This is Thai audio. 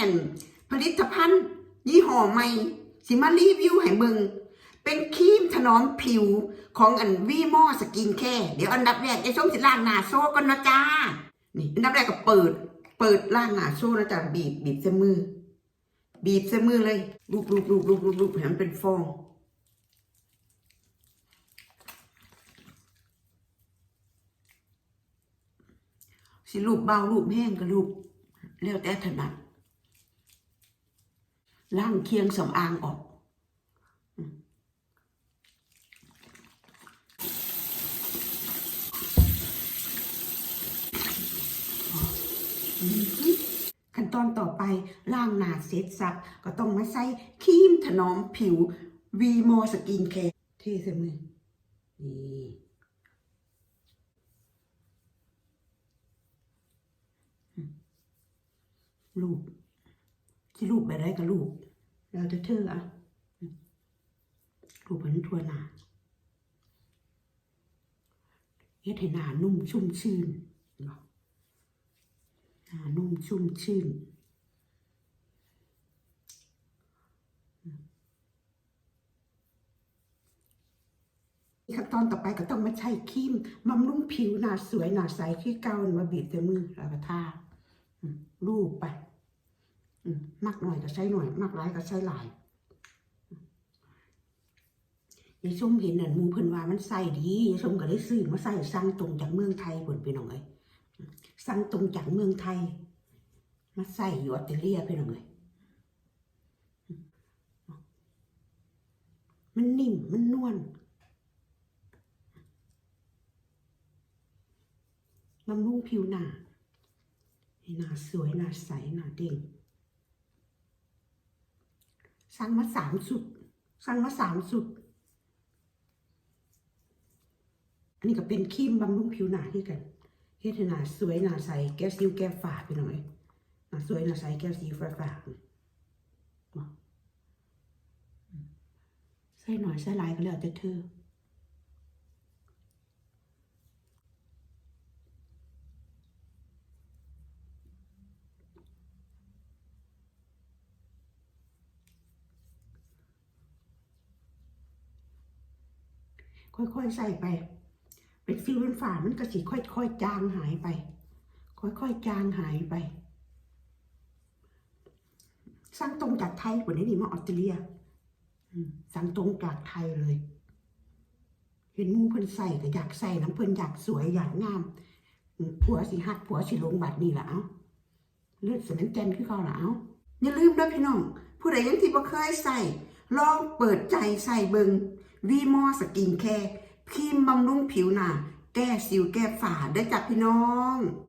อันผลิตภัณฑ์ยี่ห้อใหม่สิมารีวิวให้เบิงเป็นครีมถนอมผิวของอันวีมอสกินแค่เดี๋ยวอันดับแรกไอ้ส้มสิล้างหน้าโซ่ก่อนนะจ้า นี่อันดับแรกก็เปิด เปิดล่างหน้าโซ่นะจ๊ะบีบบีบใส่มือ บีบใส่มือเลยลูบลูบลูบลูบลูบลูบให้มันเป็นฟองสิลูบเบาลูบแห้งก็ลูบแล้วแต่ถนัด ล่างเคียงสำอางออกขั้นตอนต่อไปล่างหนาเสร็จสับก็ต้องมาใส่ครีมถนอมผิววีมอสกินแคร์เทใส่มือนี่ลูก ที่ลูกแบบไรกับลูกเราจะเธออะลูกเป็นทั่วหน้าเฮ็ดให้หน้านุ่มชุ่มชื่นนาะหน้านุ่มชุ่มชื่นขั้นตอนต่อไปก็ต้องมาใช้ครีมบำรุงผิวหน้าสวยหน้าใสที่เก่ามาบีบใส่มือแล้วก็ทาอืมลูบไป มากหน่อยก็ใช้หน่อยมากหลายก็ใช้หลายยายชมเห็นนั่นมูเพิ่นว่ามันใส่ดียายชมก็เลยซื้อมาใส่สั่งตรงจากเมืองไทยเพิ่นไปหน่อยสั่งตรงจากเมืองไทย มาใส่อยู่ออสเตรเลียไปหน่อยมันนิ่มมันนวลบำรุงผิวหน้าให้หน้าสวยหน้าใสหน้าเด้ง สั่งมาสามสุดสั่งมาสามสุด อันนี้ก็เป็นครีมบำรุงผิวหนาที่กันเฮ็ดหน้าสวยหน้าใสแก้สิวแก้ฝาไปหน่อยหน้าสวยหน้าใสแก้สิวฝาฝาใส่หน่อยใส่หลายก็แล้วแต่เธอ ค่อยๆใส่ไป เป็นฟิวเป็นฝามันก็สิค่อยๆจางหายไป ค่อยๆจางหายไปสั่งตรงจากไทยกว่านี้นี่มาออสเตรเลียอืมสั่งตรงจากไทยเลย เห็นมูเพิ่นใส่ก็อยากใส่น้ำเพิ่นอยากสวยอยากงามผัวสิหักผัวสิลงบัดนี่ละเอาเลือดสนันแจนคือเขาละเอ้าอย่าลืมนะพี่น้อง ผู้ใดยังที่บ่เคยใส่ลองเปิดใจใส่เบิง วีมอสกินแคร์ครีมบำรุงผิวหนาแก้สิวแก้ฝ่าได้จากพี่น้อง